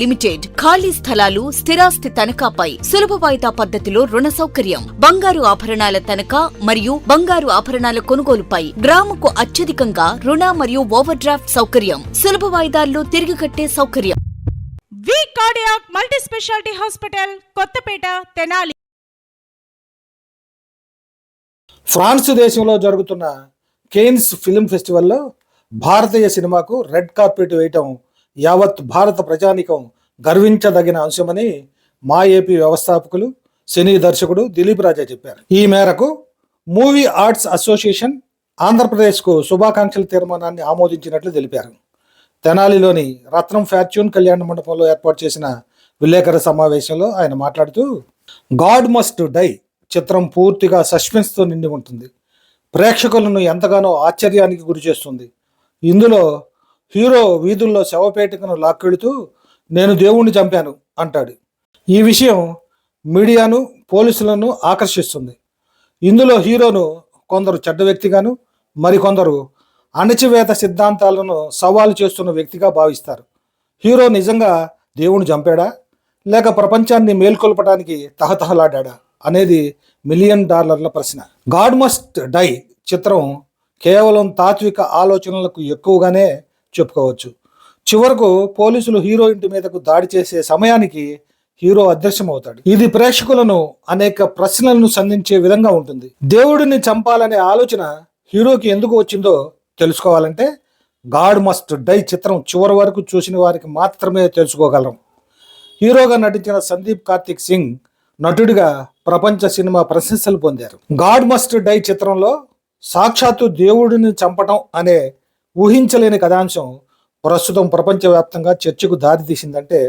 Limited. ఖాళీ స్థలాలు స్థిరాస్తి తనఖాపై సులభ వాయిదా పద్ధతిలో రుణ సౌకర్యం. బంగారు ఆభరణాల తనఖా మరియు బంగారు ఆభరణాల కొనుగోలుపై గ్రాముకు అత్యధికంగా రుణ మరియు ఓవర్ డ్రాఫ్ట్ సౌకర్యం. సులభ వాయిదాల్లో తిరిగి కట్టే సౌకర్యం. V cardiac multi speciality hospital Kothapeta Tenali. France దేశంలో జరుగుతున్న కేన్స్ ఫిల్మ్ ఫెస్టివల్లో భారతీయ సినిమాకు రెడ్ కార్పెట్ వేయటం యావత్ భారత ప్రజానికం గర్వించదగిన అంశమని మా ఏపీ వ్యవస్థాపకులు సినీ దర్శకుడు దిలీప్ రాజా చెప్పారు. ఈ మేరకు మూవీ ఆర్ట్స్ అసోసియేషన్ ఆంధ్రప్రదేశ్కు శుభాకాంక్షల తీర్మానాన్ని ఆమోదించినట్లు తెలిపారు. తెనాలిలోని రత్నం ఫ్యాచ్యూన్ కళ్యాణ మండపంలో ఏర్పాటు చేసిన విలేకరుల సమావేశంలో ఆయన మాట్లాడుతూ గాడ్ మస్ట్ డై చిత్రం పూర్తిగా సస్పెన్స్తో నిండి ఉంటుంది. ప్రేక్షకులను ఎంతగానో ఆశ్చర్యానికి గురి చేస్తుంది ఇందులో హీరో వీధుల్లో శవపేటికను లాక్కెడుతూ నేను దేవుణ్ణి చంపాను అంటాడు. ఈ విషయం మీడియాను పోలీసులను ఆకర్షిస్తుంది. ఇందులో హీరోను కొందరు చెడ్డ వ్యక్తిగాను మరికొందరు అణచివేత సిద్ధాంతాలను సవాలు చేస్తున్న వ్యక్తిగా భావిస్తారు. హీరో నిజంగా దేవుణ్ణి చంపాడా? లేక ప్రపంచాన్ని మేల్కొల్పడానికి తహతహలాడా అనేది మిలియన్ డాలర్ల ప్రశ్న. గాడ్ మస్ట్ డై చిత్రం కేవలం తాత్విక ఆలోచనలకు ఎక్కువగానే చెప్పుకోవచ్చు. చివరకు పోలీసులు హీరో ఇంటి మీదకు దాడి చేసే సమయానికి హీరో అదృశ్యమవుతాడు. ఇది ప్రేక్షకులను అనేక ప్రశ్నలను సంధించే విధంగా ఉంటుంది. దేవుడిని చంపాలనే ఆలోచన హీరోకి ఎందుకు వచ్చిందో తెలుసుకోవాలంటే గాడ్ మస్ట్ డై చిత్రం చివరి వరకు చూసిన వారికి మాత్రమే తెలుసుకోగలం. హీరోగా నటించిన సందీప్ కార్తిక్ సింగ్ నటుడిగా ప్రపంచ సినిమా ప్రశంసలు పొందారు. గాడ్ మస్ట్ డై చిత్రంలో సాక్షాత్తు దేవుడిని చంపటం అనే ఊహించలేని కథాంశం ప్రస్తుతం ప్రపంచవ్యాప్తంగా చర్చకు దారితీసిందంటే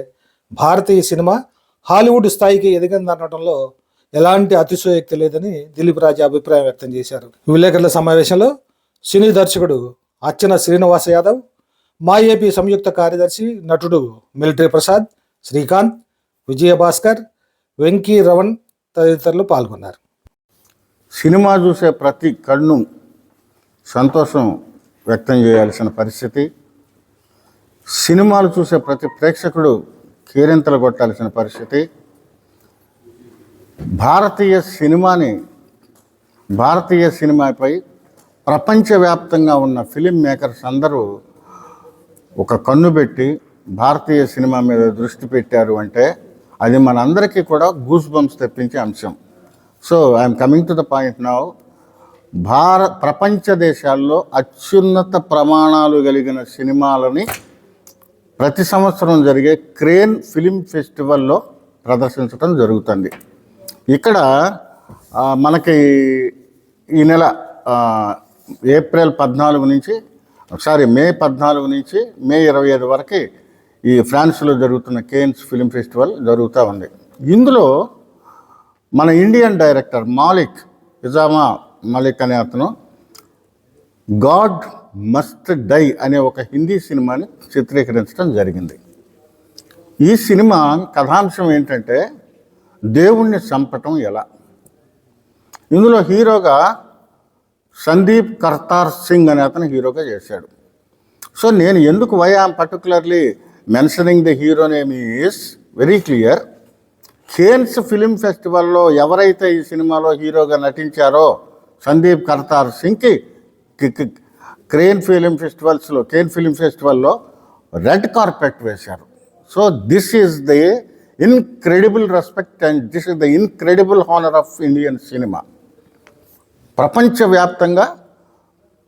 భారతీయ సినిమా హాలీవుడ్ స్థాయికి ఎదిగిందనడంలో ఎలాంటి అతిశయోక్తి లేదని దిలీప్ రాజా అభిప్రాయం వ్యక్తం చేశారు. విలేకరుల సమావేశంలో సినీ దర్శకుడు అర్చన శ్రీనివాస యాదవ్ మా ఏపీ సంయుక్త కార్యదర్శి నటుడు మిలిటరీ ప్రసాద్ శ్రీకాంత్ విజయభాస్కర్ వెంకీ రవణ్ తదితరులు పాల్గొన్నారు. సినిమా చూసే ప్రతి కన్ను సంతోషం వ్యక్తం చేయాల్సిన పరిస్థితి. సినిమాలు చూసే ప్రతి ప్రేక్షకుడు కీరింతలు కొట్టాల్సిన పరిస్థితి. భారతీయ సినిమాని భారతీయ సినిమాపై ప్రపంచవ్యాప్తంగా ఉన్న ఫిలిం మేకర్స్ అందరూ ఒక కన్ను పెట్టి భారతీయ సినిమా మీద దృష్టి పెట్టారు అంటే అది మనందరికీ కూడా గూస్ బంప్స్ తెప్పించే అంశం. So I'm coming to the point now భార ప్రపంచ దేశాల్లో అత్యున్నత ప్రమాణాలు కలిగిన సినిమాలని ప్రతి సంవత్సరం జరిగే క్రేన్ ఫిలిం ఫెస్టివల్లో ప్రదర్శించడం జరుగుతుంది. ఇక్కడ మనకి ఈ నెల ఏప్రిల్ పద్నాలుగు నుంచి సారీ మే పద్నాలుగు నుంచి మే ఇరవై ఐదు వరకు ఈ ఫ్రాన్స్లో జరుగుతున్న కేన్స్ ఫిలిం ఫెస్టివల్ జరుగుతూ ఉంది. ఇందులో మన ఇండియన్ డైరెక్టర్ మాలిక్ నిజామా మాలిక్ అనే అతను. గాడ్ మస్ట్ డై అనే ఒక హిందీ సినిమాని చిత్రీకరించడం జరిగింది. ఈ సినిమా కథాంశం ఏంటంటే దేవుణ్ణి చంపటం ఎలా? ఇందులో హీరోగా సందీప్ కర్తార్ సింగ్ అనే అతను హీరోగా చేశాడు. సో నేను ఎందుకు why am particularly mentioning the hero name is very clear. Cannes film ఫెస్టివల్లో ఎవరైతే ఈ సినిమాలో హీరోగా నటించారో సందీప్ కర్తార్ సింగ్కి కి- క్రేన్ ఫిలిం ఫెస్టివల్స్లో కేన్ ఫిలిం ఫెస్టివల్లో రెడ్ కార్పెట్ వేశారు. So this is the incredible respect and this is the incredible honour of Indian cinema ప్రపంచవ్యాప్తంగా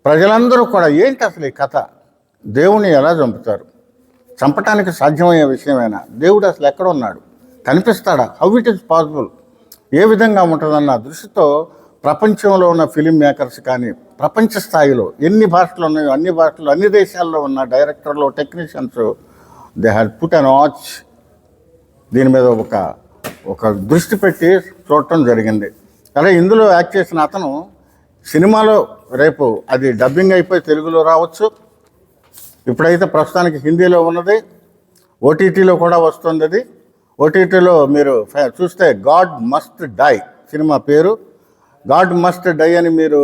ప్రజలందరూ కూడా ఏంటి అసలు ఈ కథ? దేవుణ్ణి ఎలా చంపుతారు? చంపటానికి సాధ్యమయ్యే విషయమైనా? దేవుడు అసలు ఎక్కడ ఉన్నాడు? కనిపిస్తాడా? హౌ ఇట్ ఈస్ పాసిబుల్ ఏ విధంగా ఉంటుందన్న దృష్టితో ప్రపంచంలో ఉన్న ఫిలిం మేకర్స్ కానీ ప్రపంచ స్థాయిలో ఎన్ని భాషలు ఉన్నాయో అన్ని భాషలు అన్ని దేశాల్లో ఉన్న డైరెక్టర్లు technicians they had put on watch దీని మీద ఒక ఒక దృష్టి పెట్టి చూడటం జరిగింది. అలా ఇందులో యాక్ట్ చేసిన అతను సినిమాలో రేపు అది డబ్బింగ్ అయిపోయి తెలుగులో రావచ్చు. ఇప్పుడైతే ప్రస్తుతానికి హిందీలో ఉన్నది. ఓటీటీలో కూడా వస్తుంది అది. ఓటీటీలో మీరు చూస్తే గాడ్ మస్ట్ డై సినిమా పేరు. గాడ్ మస్ట్ డై అని మీరు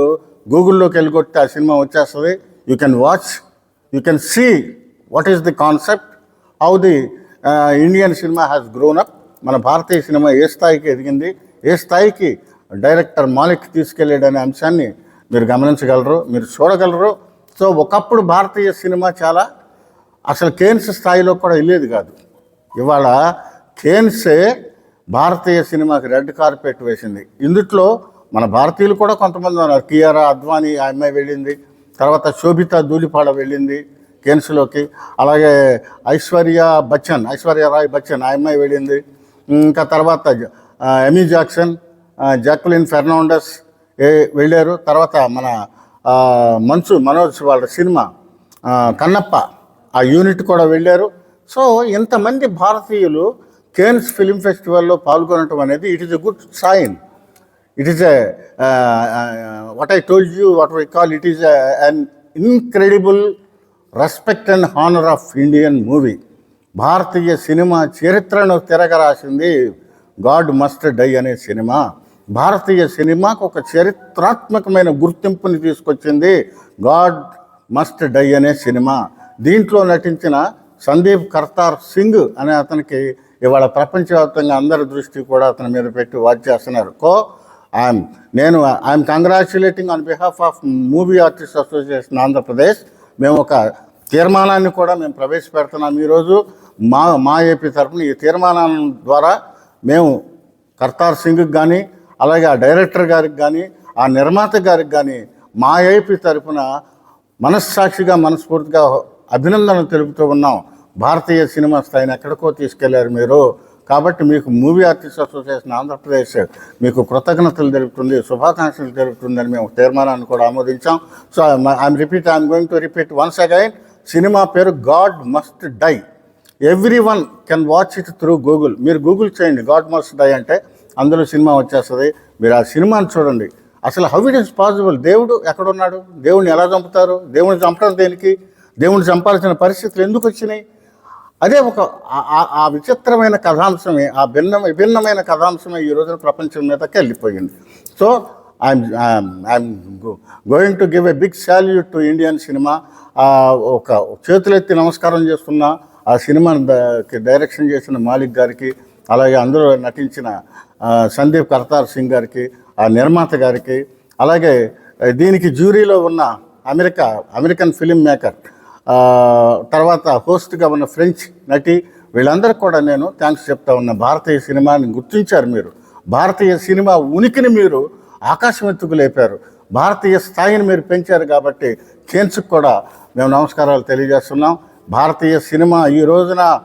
గూగుల్లోకి వెళ్ళి కొట్టి ఆ సినిమా వచ్చేస్తుంది. You can watch you can see what is the concept how the Indian cinema has grown up మన భారతీయ సినిమా ఏ స్థాయికి ఎదిగింది? ఏ స్థాయికి డైరెక్టర్ మాలిక్ తీసుకెళ్ళాడనే అంశాన్ని మీరు గమనించగలరు మీరు చూడగలరు. సో ఒకప్పుడు భారతీయ సినిమా చాలా అసలు కేన్స్ స్థాయిలో కూడా వెళ్ళేది కాదు. ఇవాళ కేన్సే భారతీయ సినిమాకి రెడ్ కార్పెట్ వేసింది. ఇందుట్లో మన భారతీయులు కూడా కొంతమంది ఉన్నారు. కియారా అద్వానీ ఆ అమ్మాయి వెళ్ళింది. తర్వాత శోభిత ధూళిపాడ వెళ్ళింది కేన్స్లోకి అలాగే ఐశ్వర్య బచ్చన్ ఐశ్వర్య రాయ్ బచ్చన్ ఆ అమ్మాయి వెళ్ళింది. ఇంకా తర్వాత ఎమీ జాక్సన్ జాక్లిన్ ఫెర్నాండస్ ఏ వెళ్ళారు. తర్వాత మన మన్సు మనోజ్ వాళ్ళ సినిమా కన్నప్ప ఆ యూనిట్ కూడా వెళ్ళారు. సో ఇంతమంది భారతీయులు కేన్స్ ఫిలిం ఫెస్టివల్లో పాల్గొనడం అనేది it is a good sign. It is a what I told you what why call it is an incredible respect and honour of Indian movie Bharatiya cinema చరిత్రను తిరగరాసింది God must die అనే cinema. భారతీయ సినిమాకు ఒక చరిత్రాత్మకమైన గుర్తింపుని తీసుకొచ్చింది God must die అనే సినిమా. దీంట్లో నటించిన సందీప్ కర్తార్ సింగ్ అనే అతనికి ఇవాళ ప్రపంచవ్యాప్తంగా అందరి దృష్టి కూడా అతని మీద పెట్టి వాచ్ చేస్తున్నారు. కో ఐఎమ్ నేను I'm congratulating on behalf of movie artist association Andhra Pradesh మేము ఒక తీర్మానాన్ని కూడా మేము ప్రవేశపెడుతున్నాం ఈరోజు. మా మా ఏపీ తరఫున ఈ తీర్మానం ద్వారా మేము కర్తార్ సింగ్కి కానీ అలాగే ఆ డైరెక్టర్ గారికి కానీ ఆ నిర్మాత గారికి కానీ మా ఏపీ తరఫున మనస్సాక్షిగా మనస్ఫూర్తిగా అభినందనలు తెలుపుతూ ఉన్నాం. భారతీయ సినిమా స్థాయిని ఎక్కడికో తీసుకెళ్ళారు మీరు. కాబట్టి మీకు మూవీ ఆర్టిస్ట్ అసోసియేషన్ ఆంధ్రప్రదేశ్ మీకు కృతజ్ఞతలు తెలుపుతుంది శుభాకాంక్షలు తెలుపుతుందని మేము తీర్మానాన్ని కూడా ఆమోదించాం. So I'm repeat I'm going to repeat once again cinema పేరు God must die. Every one can watch it through Google మీరు గూగుల్ చేయండి గాడ్ మస్ట్ డై అంటే అందులో సినిమా వచ్చేస్తుంది. మీరు ఆ సినిమాని చూడండి. అసలు హౌ ఇట్ ఇస్ పాసిబుల్? దేవుడు ఎక్కడున్నాడు? దేవుడిని ఎలా చంపుతారు? దేవుడిని చంపడం దేనికి? దేవుడిని చంపాల్సిన పరిస్థితులు ఎందుకు వచ్చినాయి? అదే ఒక ఆ- విచిత్రమైన కథాంశమే ఆ భిన్న విభిన్నమైన కథాంశమే ఈ రోజున ప్రపంచం మీదకి వెళ్ళిపోయింది. So I'm I'm going to give a big salute to Indian cinema ఒక చేతులెత్తి నమస్కారం చేస్తున్న ఆ సినిమాని డైరెక్షన్ చేసిన మాలిక్ గారికి అలాగే అందులో నటించిన సందీప్ కర్తార్ సింగ్ గారికి ఆ నిర్మాత గారికి అలాగే దీనికి జ్యూరీలో ఉన్న అమెరికా అమెరికన్ ఫిలిం మేకర్ తర్వాత హోస్ట్గా ఉన్న ఫ్రెంచ్ నటి వీళ్ళందరికీ కూడా నేను థ్యాంక్స్ చెప్తా ఉన్నా. భారతీయ సినిమాని గుర్తించారు మీరు. భారతీయ సినిమా ఉనికిని మీరు ఆకాశం ఎత్తుకు లేపారు. భారతీయ స్థాయిని మీరు పెంచారు కాబట్టి కేన్స్కి కూడా మేము నమస్కారాలు తెలియజేస్తున్నాం. భారతీయ సినిమా ఈ రోజున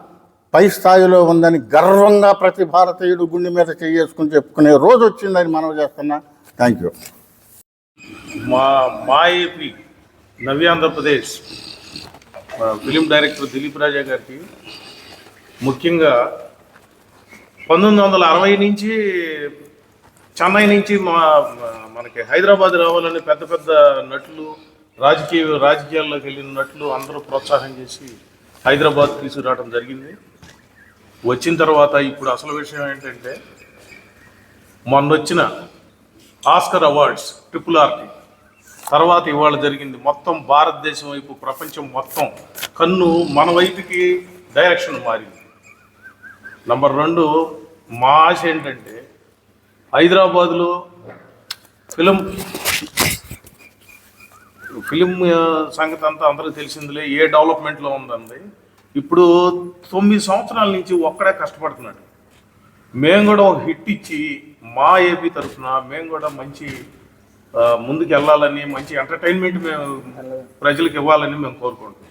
పై స్థాయిలో ఉందని గర్వంగా ప్రతి భారతీయుడు గుండె మీద చేసుకుని చెప్పుకునే రోజు వచ్చిందని మనం చేస్తున్నా. Thank you. మా మా AP Navyandhrapradesh film director Dilip Raja గారికి. ముఖ్యంగా పంతొమ్మిది వందల అరవై నుంచి చెన్నై నుంచి మా మనకి హైదరాబాద్ రావాలని పెద్ద పెద్ద నటులు రాజకీయ రాజకీయాల్లోకి వెళ్ళిన నటులు అందరూ ప్రోత్సాహం చేసి హైదరాబాద్ తీసుకురావడం జరిగింది. వచ్చిన తర్వాత ఇప్పుడు అసలు విషయం ఏంటంటే మొన్న వచ్చిన ఆస్కర్ అవార్డ్స్ ట్రిపుల్ ఆర్టీ తర్వాత ఇవాళ జరిగింది మొత్తం భారతదేశం వైపు ప్రపంచం మొత్తం కన్ను మన వైపుకి డైరెక్షన్ మారింది. నంబర్ రెండు మా ఆశ ఏంటంటే హైదరాబాద్లో ఫిలిం ఫిలిం సంగతి అంతా అందరికీ తెలిసిందిలే ఏ డెవలప్మెంట్లో ఉందండి. ఇప్పుడు తొమ్మిది సంవత్సరాల నుంచి ఒక్కడే కష్టపడుతున్నాడు. మేము కూడా ఒక హిట్ ఇచ్చి మా ఏపీ తరఫున మేము కూడా మంచి ముందుకు వెళ్ళాలని మంచి ఎంటర్టైన్మెంట్ మేము ప్రజలకు ఇవ్వాలని మేము కోరుకుంటున్నాం.